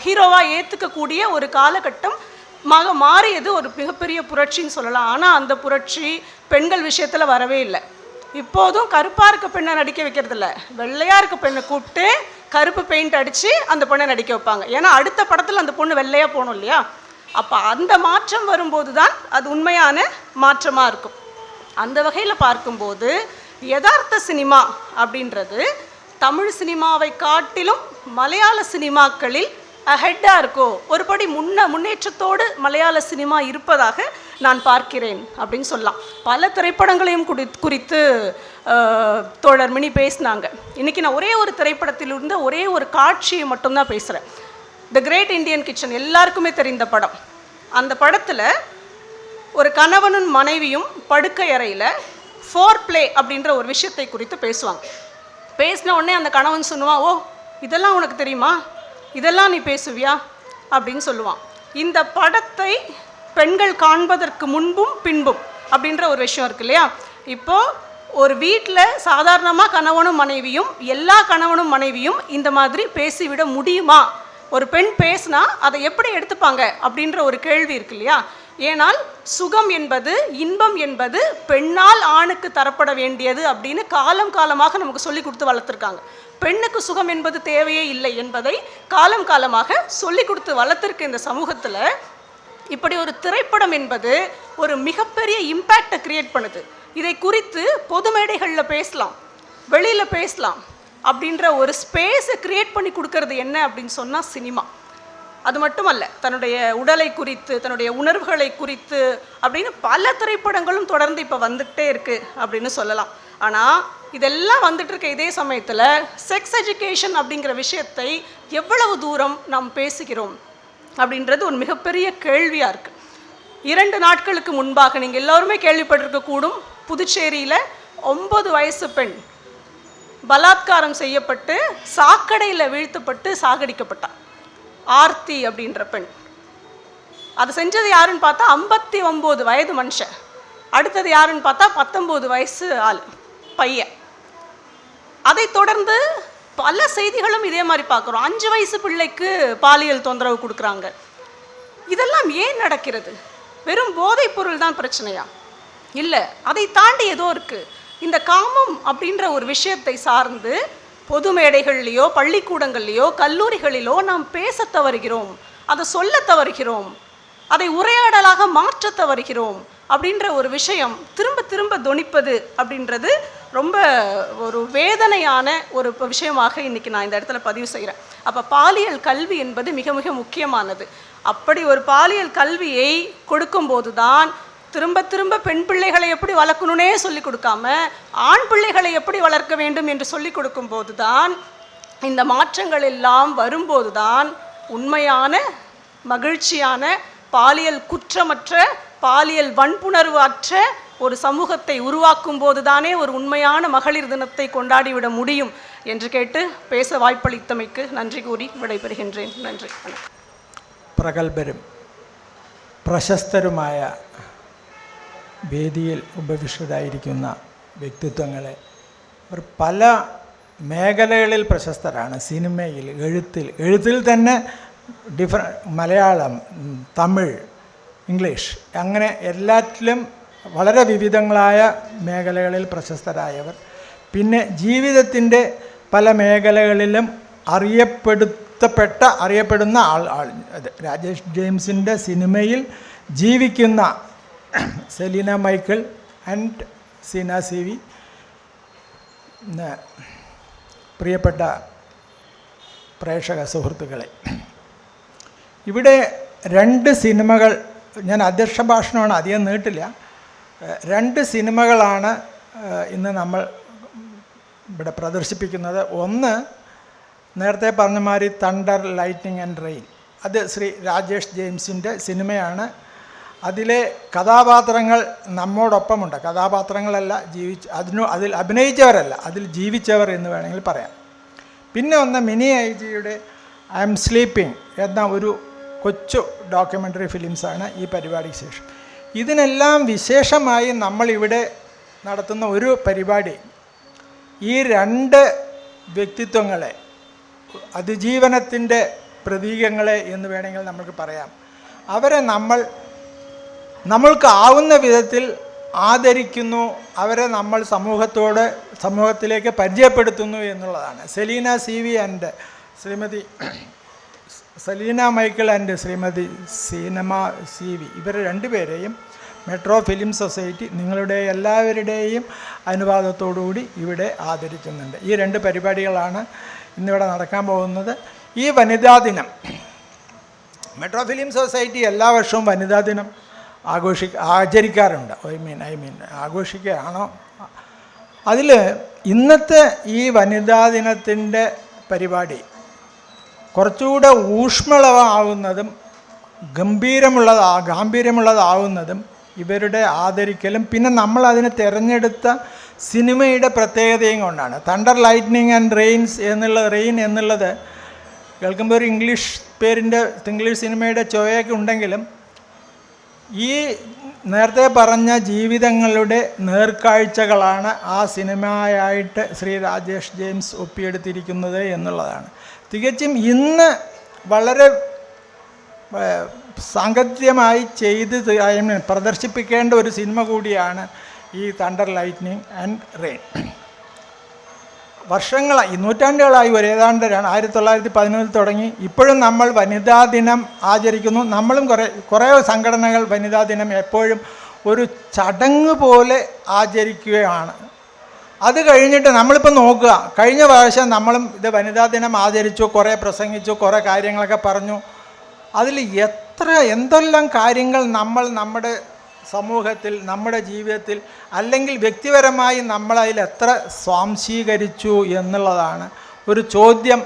ஹீரோவாக ஏற்றுக்கக்கூடிய ஒரு காலகட்டம் மாக மாறியது ஒரு மிகப்பெரிய புரட்சின்னு சொல்லலாம். ஆனால் அந்த புரட்சி பெண்கள் விஷயத்தில் வரவே இல்லை. இப்போதும் கருப்பாக இருக்க பெண்ணை நடிக்க வைக்கிறதில்ல. வெள்ளையாக இருக்க பெண்ணை கூப்பிட்டு கருப்பு பெயிண்ட் அடித்து அந்த பொண்ணை நடிக்க வைப்பாங்க. ஏன்னா அடுத்த படத்தில் அந்த பொண்ணு வெள்ளையாக போகணும் இல்லையா? அப்போ அந்த மாற்றம் வரும்போது தான் அது உண்மையான மாற்றமாக இருக்கும். அந்த வகையில் பார்க்கும்போது யதார்த்த சினிமா அப்படின்றது தமிழ் சினிமாவை காட்டிலும் மலையாள சினிமாக்களில் அஹெட்டாக இருக்கோ. ஒரு படி முன்ன முன்னேற்றத்தோடு மலையாள சினிமா இருப்பதாக நான் பார்க்கிறேன் அப்படின்னு சொல்லலாம். பல திரைப்படங்களையும் குறி குறித்து தோழர் மினி பேசினாங்க. இன்றைக்கி நான் ஒரே ஒரு திரைப்படத்திலிருந்து ஒரே ஒரு காட்சியை மட்டும்தான் பேசுகிறேன் த கிரேட் இந்தியன் கிச்சன் எல்லாருக்குமே தெரிந்த படம். அந்த படத்தில் ஒரு கணவனும் மனைவியும் படுக்கை அறையில் ஃபோர் ப்ளே அப்படின்ற ஒரு விஷயத்தை குறித்து பேசுவாங்க. பேசின உடனே அந்த கணவன் சொல்லுவான் ஓ இதெல்லாம் உனக்கு தெரியுமா? இதெல்லாம் நீ பேசுவியா? அப்படின்னு சொல்லுவான். இந்த படத்தை பெண்கள் காண்பதற்கு முன்பும் பின்பும் அப்படின்ற ஒரு விஷயம் இருக்கு இல்லையா? இப்போது ஒரு வீட்டில் சாதாரணமாக கணவனும் மனைவியும் எல்லா கணவனும் மனைவியும் இந்த மாதிரி பேசிவிட முடியுமா? ஒரு பெண் பேசினா அதை எப்படி எடுத்துப்பாங்க அப்படின்ற ஒரு கேள்வி இருக்கு இல்லையா? ஏனால் சுகம் என்பது இன்பம் என்பது பெண்ணால் ஆணுக்கு தரப்பட வேண்டியது அப்படின்னு காலம் காலமாக நமக்கு சொல்லி கொடுத்து வளர்த்துருக்காங்க. பெண்ணுக்கு சுகம் என்பது தேவையே இல்லை என்பதை காலம் காலமாக சொல்லி கொடுத்து வளர்த்துருக்க இந்த சமூகத்தில் இப்படி ஒரு திரைப்படம் என்பது ஒரு மிகப்பெரிய இம்பேக்டை கிரியேட் பண்ணுது. இதை குறித்து பொது மேடைகளில் பேசலாம் வெளியில் பேசலாம் அப்படின்ற ஒரு ஸ்பேஸை கிரியேட் பண்ணி கொடுக்கறது என்ன அப்படின்னு சொன்னால் சினிமா அது மட்டுமல்ல தன்னுடைய உடலை குறித்து தன்னுடைய உணர்வுகளை குறித்து அப்படின்னு பல திரைப்படங்களும் தொடர்ந்து இப்போ வந்துகிட்டே இருக்குது அப்படின்னு சொல்லலாம். ஆனால் இதெல்லாம் வந்துட்டு இருக்க இதே சமயத்தில் செக்ஸ் எஜுகேஷன் அப்படிங்கிற விஷயத்தை எவ்வளவு தூரம் நாம் பேசுகிறோம்? அப்படின்றது ஒரு மிகப்பெரிய கேள்வியாக இருக்குது இரண்டு நாட்களுக்கு முன்பாக நீங்கள் எல்லாருமே கேள்விப்பட்டிருக்க கூடும் புதுச்சேரியில் ஒம்பது வயசு பெண் பலாத்காரம் செய்யப்பட்டு சாக்கடையில் வீழ்த்தப்பட்டு சாகடிக்கப்பட்டார் ஆர்த்தி அப்படின்ற பெண். அது செஞ்சது யாருன்னு பார்த்தா ஐம்பத்தி ஒம்பது வயது மனுஷன். அடுத்தது யாருன்னு பார்த்தா பத்தொம்போது வயசு ஆள் பையன். அதைத் தொடர்ந்து பல செய்திகளும் இதே மாதிரி பார்க்குறோம். அஞ்சு வயசு பிள்ளைக்கு பாலியல் தொந்தரவு கொடுக்குறாங்க. இதெல்லாம் ஏன் நடக்கிறது? வெறும் போதைப் பொருள் தான் பிரச்சனையா? இல்லை அதை தாண்டி ஏதோ இருக்குது இந்த காமம் அப்படின்ற ஒரு விஷயத்தை சார்ந்து பொது மேடைகள்லையோ பள்ளிக்கூடங்கள்லையோ கல்லூரிகளிலோ நாம் பேச தவறுகிறோம். அதை சொல்ல தவறுகிறோம். அதை உரையாடலாக மாற்ற தவறுகிறோம். அப்படின்ற ஒரு விஷயம் திரும்ப திரும்ப தொனிப்பது அப்படின்றது ரொம்ப ஒரு வேதனையான ஒரு விஷயமாக இன்றைக்கி நான் இந்த இடத்துல பதிவு செய்கிறேன் அப்போ பாலியல் கல்வி என்பது மிக மிக முக்கியமானது. அப்படி ஒரு பாலியல் கல்வியை கொடுக்கும்போது தான் திரும்ப திரும்ப பெண் பிள்ளைகளை எப்படி வளர்க்கணுன்னே சொல்லி கொடுக்காம ஆண் பிள்ளைகளை எப்படி வளர்க்க வேண்டும் என்று சொல்லி கொடுக்கும்போது தான் இந்த மாற்றங்கள் எல்லாம் வரும்போது தான் உண்மையான மகிழ்ச்சியான பாலியல் குற்றமற்ற பாலியல் வன்புணர்வு அற்ற ஒரு சமூகத்தை உருவாக்கும் போதுதானே ஒரு உண்மையான மகளிர் தினத்தை கொண்டாடிவிட முடியும் என்று கேட்டு பேச வாய்ப்பளித்தமைக்கு நன்றி கூறி விடைபெறுகின்றேன் நன்றி வணக்கம் പ്രഗത്ഭരും പ്രശസ്തരുമായ വേദിയിൽ ഉപവിഷ്ടരായിരിക്കുന്ന വ്യക്തിത്വങ്ങളെ അവർ പല മേഖലകളിൽ പ്രശസ്തരാണ് സിനിമയിൽ എഴുത്തിൽ എഴുത്തിൽ തന്നെ ഡിഫറ മലയാളം ഉം, തമിഴ് ഇംഗ്ലീഷ് അങ്ങനെ എല്ലാറ്റിലും വളരെ വിവിധങ്ങളായ മേഖലകളിൽ പ്രശസ്തരായവർ. പിന്നെ ജീവിതത്തിന്റെ പല മേഖലകളിലും അറിയപ്പെടുത്തപ്പെട്ട അറിയപ്പെടുന്ന ആൾ ആൾ രാജേഷ് ജെയിംസിന്റെ സിനിമയിൽ ജീവിക്കുന്ന Selina Michael and Seena C V പ്രിയപ്പെട്ട പ്രേക്ഷക സുഹൃത്തുക്കളെ. ഇവിടെ രണ്ട് സിനിമകൾ ഞാൻ അധ്യക്ഷ ഭാഷണമാണ് അധികം നീട്ടില്ല. രണ്ട് സിനിമകളാണ് ഇന്ന് നമ്മൾ ഇവിടെ പ്രദർശിപ്പിക്കുന്നത്. ഒന്ന് നേരത്തെ പറഞ്ഞ മാതിരി തണ്ടർ ലൈറ്റിംഗ് ആൻഡ് റെയിൻ അത് ശ്രീ രാജേഷ് ജെയിംസിന്റെ സിനിമയാണ്. അതിലെ കഥാപാത്രങ്ങൾ നമ്മോടൊപ്പമുണ്ട്. കഥാപാത്രങ്ങളല്ല ജീവിച്ച് അതിനു അതിൽ അഭിനയിച്ചവരല്ല അതിൽ ജീവിച്ചവർ എന്ന് വേണമെങ്കിൽ പറയാം. പിന്നെ ഒന്ന് മിനി ഐ ജിയുടെ ഐ എം സ്ലീപ്പിംഗ് എന്ന ഒരു കൊച്ചു ഡോക്യുമെന്ററി ഫിലിംസാണ് ഈ പരിപാടിക്ക് ശേഷം. ഇതിനെല്ലാം വിശേഷമായി നമ്മളിവിടെ നടത്തുന്ന ഒരു പരിപാടി. ഈ രണ്ട് വ്യക്തിത്വങ്ങളെ അതിജീവനത്തിന്റെ പ്രതീകങ്ങളെ എന്ന് വേണമെങ്കിൽ നമുക്ക് പറയാം. അവരെ നമ്മൾ നമ്മൾക്ക് ആവുന്ന വിധത്തിൽ ആദരിക്കുന്നു അവരെ നമ്മൾ സമൂഹത്തോട് സമൂഹത്തിലേക്ക് പരിചയപ്പെടുത്തുന്നു എന്നുള്ളതാണ്. Selina C V and Shrimati Selina Michael and Shrimati Seenama C V. ഇവർ രണ്ടുപേരെയും മെട്രോ ഫിലിം സൊസൈറ്റി നിങ്ങളുടെ എല്ലാവരുടെയും അനുവാദത്തോടുകൂടി ഇവിടെ ആദരിക്കുന്നുണ്ട്. ഈ രണ്ട് പരിപാടികളാണ് ഇന്നിവിടെ നടക്കാൻ പോകുന്നത്. ഈ വനിതാ ദിനം മെട്രോ ഫിലിം സൊസൈറ്റി എല്ലാ വർഷവും വനിതാ ദിനം ആഘോഷി ആചരിക്കാറുണ്ട്. I mean I mean ആഘോഷിക്കുകയാണോ? അതിൽ ഇന്നത്തെ ഈ വനിതാ ദിനത്തിന്റെ പരിപാടി കുറച്ചുകൂടെ ഊഷ്മളമാവുന്നതും ഗംഭീരമുള്ളതാ ഗാംഭീര്യമുള്ളതാവുന്നതും ഇവരുടെ ആദരിക്കലും പിന്നെ നമ്മൾ അതിനെ തിരഞ്ഞെടുത്ത സിനിമയുടെ പ്രത്യേകതയും കൊണ്ടാണ്. തണ്ടർ ലൈറ്റ്നിങ് ആൻഡ് റെയിൻസ് എന്നുള്ള റെയിൻ എന്നുള്ളത് കേൾക്കുമ്പോൾ ഒരു ഇംഗ്ലീഷ് പേരിന്റെ ഇംഗ്ലീഷ് സിനിമയുടെ ചൊവയൊക്കെ ഉണ്ടെങ്കിലും ഈ നേരത്തെ പറഞ്ഞ ജീവിതങ്ങളുടെ നേർക്കാഴ്ചകളാണ് ആ സിനിമയായിട്ട് ശ്രീ രാജേഷ് ജെയിംസ് ഒപ്പിയെടുത്തിരിക്കുന്നത് എന്നുള്ളതാണ്. തികച്ചും ഇന്ന് വളരെ സാങ്കത്യമായി ചെയ്ത് പ്രദർശിപ്പിക്കേണ്ട ഒരു സിനിമ കൂടിയാണ് ഈ തണ്ടർ ലൈറ്റ്നിങ് ആൻഡ് റെയിൻ. വർഷങ്ങളായി നൂറ്റാണ്ടുകളായി ഒരു ഏതാണ്ട് ആയിരത്തി തൊള്ളായിരത്തി പതിനൊന്നിൽ തുടങ്ങി. ഇപ്പോഴും നമ്മൾ വനിതാ ദിനം ആചരിക്കുന്നു. നമ്മളും കുറേ കുറേ സംഘടനകൾ വനിതാ ദിനം എപ്പോഴും ഒരു ചടങ്ങ് പോലെ ആചരിക്കുകയാണ്. അത് കഴിഞ്ഞിട്ട് നമ്മളിപ്പോൾ നോക്കുക. കഴിഞ്ഞ പ്രാവശ്യം നമ്മളും ഇത് വനിതാ ദിനം ആചരിച്ചു കുറേ പ്രസംഗിച്ചു കുറേ കാര്യങ്ങളൊക്കെ പറഞ്ഞു. അതിൽ എത്ര എന്തെല്ലാം കാര്യങ്ങൾ നമ്മൾ നമ്മുടെ സമൂഹത്തിൽ നമ്മുടെ ജീവിതത്തിൽ അല്ലെങ്കിൽ വ്യക്തിപരമായി നമ്മൾ അതിൽ എത്ര സ്വാംശീകരിച്ചു എന്നുള്ളതാണ് ഒരു ചോദ്യം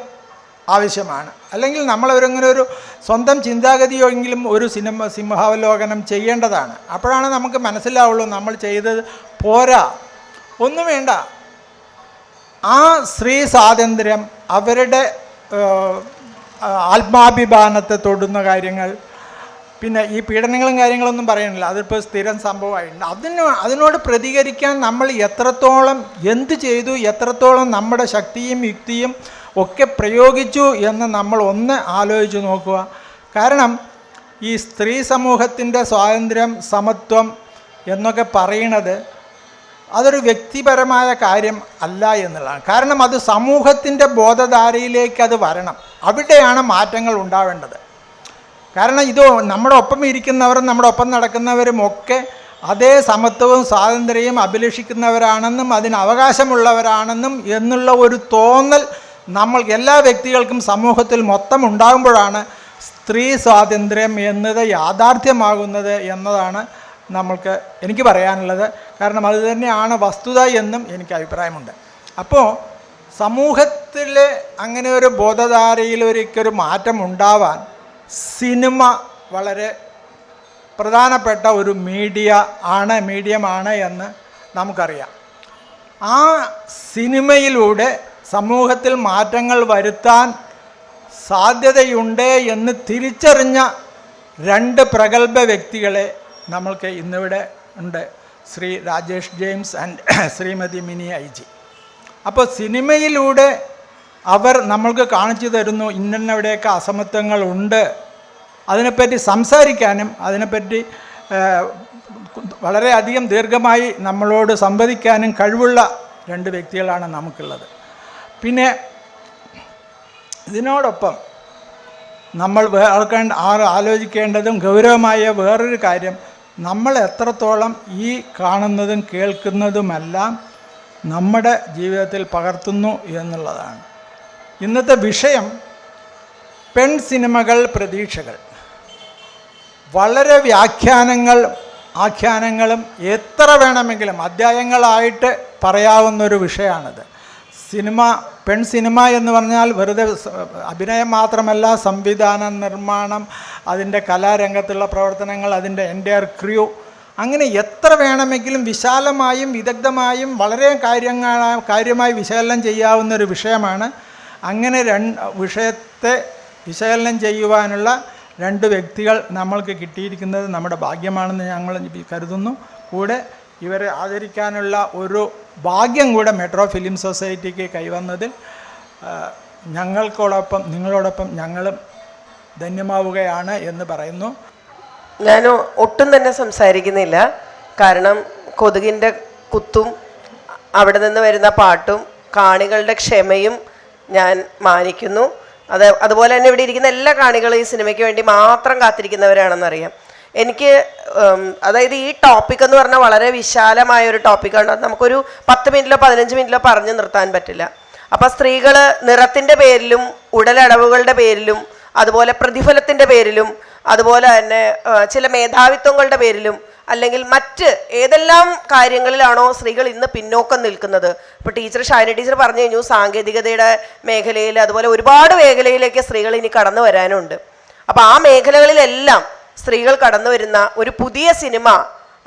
ആവശ്യമാണ്. അല്ലെങ്കിൽ നമ്മളവരങ്ങനെ ഒരു സ്വന്തം ചിന്താഗതിയോ എങ്കിലും ഒരു സിനിമ സിംഹാവലോകനം ചെയ്യേണ്ടതാണ്. അപ്പോഴാണ് നമുക്ക് മനസ്സിലാവുള്ളൂ നമ്മൾ ചെയ്തത് പോരാ. ഒന്നും വേണ്ട. ആ സ്ത്രീ സ്വാതന്ത്ര്യം അവരുടെ ആത്മാഭിമാനത്തെ തൊടുന്ന കാര്യങ്ങൾ പിന്നെ ഈ പീഡനങ്ങളും കാര്യങ്ങളൊന്നും പറയണില്ല. അതിപ്പോൾ സ്ഥിരം സംഭവമായിട്ടുണ്ട്. അതിന് അതിനോട് പ്രതികരിക്കാൻ നമ്മൾ എത്രത്തോളം എന്ത് ചെയ്തു എത്രത്തോളം നമ്മുടെ ശക്തിയും യുക്തിയും ഒക്കെ പ്രയോഗിച്ചു എന്ന് നമ്മൾ ഒന്ന് ആലോചിച്ച് നോക്കുക. കാരണം ഈ സ്ത്രീ സമൂഹത്തിന്റെ സ്വാതന്ത്ര്യം സമത്വം എന്നൊക്കെ പറയണത് അതൊരു വ്യക്തിപരമായ കാര്യം അല്ല എന്നുള്ളതാണ്. കാരണം അത് സമൂഹത്തിന്റെ ബോധധാരയിലേക്ക് അത് വരണം. അവിടെയാണ് മാറ്റങ്ങൾ ഉണ്ടാവേണ്ടത്. കാരണം ഇത് നമ്മുടെ ഒപ്പം ഇരിക്കുന്നവരും നമ്മുടെ ഒപ്പം നടക്കുന്നവരും ഒക്കെ അതേ സമത്വവും സ്വാതന്ത്ര്യവും അഭിലഷിക്കുന്നവരാണെന്നും അതിന് അവകാശമുള്ളവരാണെന്നും എന്നുള്ള ഒരു തോന്നൽ നമ്മൾ എല്ലാ വ്യക്തികൾക്കും സമൂഹത്തിൽ മൊത്തം ഉണ്ടാകുമ്പോഴാണ് സ്ത്രീ സ്വാതന്ത്ര്യം എന്നത് യാഥാർത്ഥ്യമാകുന്നത് എന്നതാണ് നമ്മൾക്ക് എനിക്ക് പറയാനുള്ളത്. കാരണം അത് തന്നെയാണ് വസ്തുത എന്നും എനിക്ക് അഭിപ്രായമുണ്ട്. അപ്പോൾ സമൂഹത്തിൽ അങ്ങനെ ഒരു ബോധധാരയിൽ ഒരിക്കലും മാറ്റം ഉണ്ടാവാൻ സിനിമ വളരെ പ്രധാനപ്പെട്ട ഒരു മീഡിയ ആണ് മീഡിയമാണ് എന്ന് നമുക്കറിയാം. ആ സിനിമയിലൂടെ സമൂഹത്തിൽ മാറ്റങ്ങൾ വരുത്താൻ സാധ്യതയുണ്ട് എന്ന് തിരിച്ചറിഞ്ഞ രണ്ട് പ്രഗത്ഭ വ്യക്തികളെ നമ്മൾക്ക് ഇന്നിവിടെ ഉണ്ട്. Shri Rajesh James and Shrimati Mini I G. അപ്പോൾ സിനിമയിലൂടെ അവർ നമ്മൾക്ക് കാണിച്ചു തരുന്നു ഇന്നവിടെയൊക്കെ അസമത്വങ്ങൾ ഉണ്ട്. അതിനെപ്പറ്റി സംസാരിക്കാനും അതിനെപ്പറ്റി വളരെയധികം ദീർഘമായി നമ്മളോട് സംവദിക്കാനും കഴിവുള്ള രണ്ട് വ്യക്തികളാണ് നമുക്കുള്ളത്. പിന്നെ ഇതിനോടൊപ്പം നമ്മൾ വേർക്കേണ്ട ആ- ആലോചിക്കേണ്ടതും ഗൗരവമായ വേറൊരു കാര്യം നമ്മൾ എത്രത്തോളം ഈ കാണുന്നതും കേൾക്കുന്നതുമെല്ലാം നമ്മുടെ ജീവിതത്തിൽ പകർത്തുന്നു എന്നുള്ളതാണ്. ഇന്നത്തെ വിഷയം പെൺ സിനിമകൾ പ്രതീക്ഷകൾ. വളരെ വ്യാഖ്യാനങ്ങൾ ആഖ്യാനങ്ങളും എത്ര വേണമെങ്കിലും അധ്യായങ്ങളായിട്ട് പറയാവുന്നൊരു വിഷയമാണിത് സിനിമ പെൺ സിനിമ എന്ന് പറഞ്ഞാൽ വെറുതെ അഭിനയം മാത്രമല്ല സംവിധാന നിർമ്മാണം അതിന്റെ കലാരംഗത്തുള്ള പ്രവർത്തനങ്ങൾ അതിന്റെ എന്റെ ക്രൂ അങ്ങനെ എത്ര വേണമെങ്കിലും വിശാലമായും വിദഗ്ധമായും വളരെ കാര്യങ്ങൾ കാര്യമായി വിശകലനം ചെയ്യാവുന്ന ഒരു വിഷയമാണ് അങ്ങനെ രണ്ട് വിഷയത്തെ വിശകലനം ചെയ്യുവാനുള്ള രണ്ട് വ്യക്തികൾ നമ്മൾക്ക് കിട്ടിയിരിക്കുന്നത് നമ്മുടെ ഭാഗ്യമാണെന്ന് ഞങ്ങൾ കരുതുന്നു. കൂടെ ഇവരെ ആദരിക്കാനുള്ള ഒരു ഭാഗ്യം കൂടെ മെട്രോ ഫിലിം സൊസൈറ്റിക്ക് കൈവന്നതിൽ ഞങ്ങൾക്കോടൊപ്പം നിങ്ങളോടൊപ്പം ഞങ്ങളും ധന്യമാവുകയാണ് എന്ന് പറയുന്നു. ഞാൻ ഒട്ടും തന്നെ സംസാരിക്കുന്നില്ല. കാരണം കൊതുകിന്റെ കുത്തും അവിടെ നിന്ന് വരുന്ന പാട്ടും കാണികളുടെ ക്ഷമയും ഞാൻ മാനിക്കുന്നു. അത് അതുപോലെ തന്നെ ഇവിടെ ഇരിക്കുന്ന എല്ലാ കാണികളും ഈ സിനിമയ്ക്ക് വേണ്ടി മാത്രം കാത്തിരിക്കുന്നവരാണെന്നറിയാം. എനിക്ക് അതായത് ഈ ടോപ്പിക് എന്ന് പറഞ്ഞാൽ വളരെ വിശാലമായ ഒരു ടോപ്പിക്കാണ് അത് നമുക്കൊരു പത്ത് മിനിറ്റിലോ പതിനഞ്ച് മിനിറ്റിലോ പറഞ്ഞു നിർത്താൻ പറ്റില്ല. അപ്പം സ്ത്രീകൾ നിറത്തിന്റെ പേരിലും ഉടലടവുകളുടെ പേരിലും അതുപോലെ പ്രതിഫലത്തിന്റെ പേരിലും അതുപോലെ തന്നെ ചില മേധാവിത്വങ്ങളുടെ പേരിലും അല്ലെങ്കിൽ മറ്റ് ഏതെല്ലാം കാര്യങ്ങളിലാണോ സ്ത്രീകൾ ഇന്ന് പിന്നോക്കം നിൽക്കുന്നത്? ഇപ്പോൾ ടീച്ചർ ഷാനി ടീച്ചർ പറഞ്ഞു കഴിഞ്ഞു സാങ്കേതികതയുടെ മേഖലയിൽ അതുപോലെ ഒരുപാട് മേഖലയിലേക്ക് സ്ത്രീകൾ ഇനി കടന്നു വരാനുണ്ട്. അപ്പോൾ ആ മേഖലകളിലെല്ലാം സ്ത്രീകൾ കടന്നു വരുന്ന ഒരു പുതിയ സിനിമ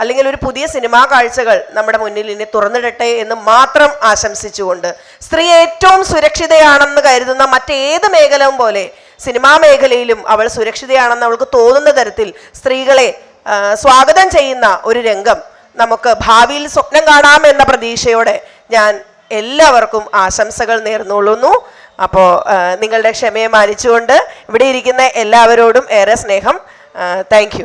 അല്ലെങ്കിൽ ഒരു പുതിയ സിനിമാ കാഴ്ചകൾ നമ്മുടെ മുന്നിൽ ഇനി തുറന്നിടട്ടെ എന്ന് മാത്രം ആശംസിച്ചുകൊണ്ട് സ്ത്രീ ഏറ്റവും സുരക്ഷിതയാണെന്ന് കരുതുന്ന മറ്റേത് മേഖലയും പോലെ സിനിമാ മേഖലയിലും അവൾ സുരക്ഷിതയാണെന്ന് അവൾക്ക് തോന്നുന്ന തരത്തിൽ സ്ത്രീകളെ സ്വാഗതം ചെയ്യുന്ന ഒരു രംഗം നമുക്ക് ഭാവിയിൽ സ്വപ്നം കാണാം എന്ന പ്രതീക്ഷയോടെ ഞാൻ എല്ലാവർക്കും ആശംസകൾ നേർന്നുകൊള്ളുന്നു. അപ്പോൾ നിങ്ങളുടെ ക്ഷമയെ മാനിച്ചുകൊണ്ട് ഇവിടെ ഇരിക്കുന്ന എല്ലാവരോടും ഏറെ സ്നേഹം. താങ്ക്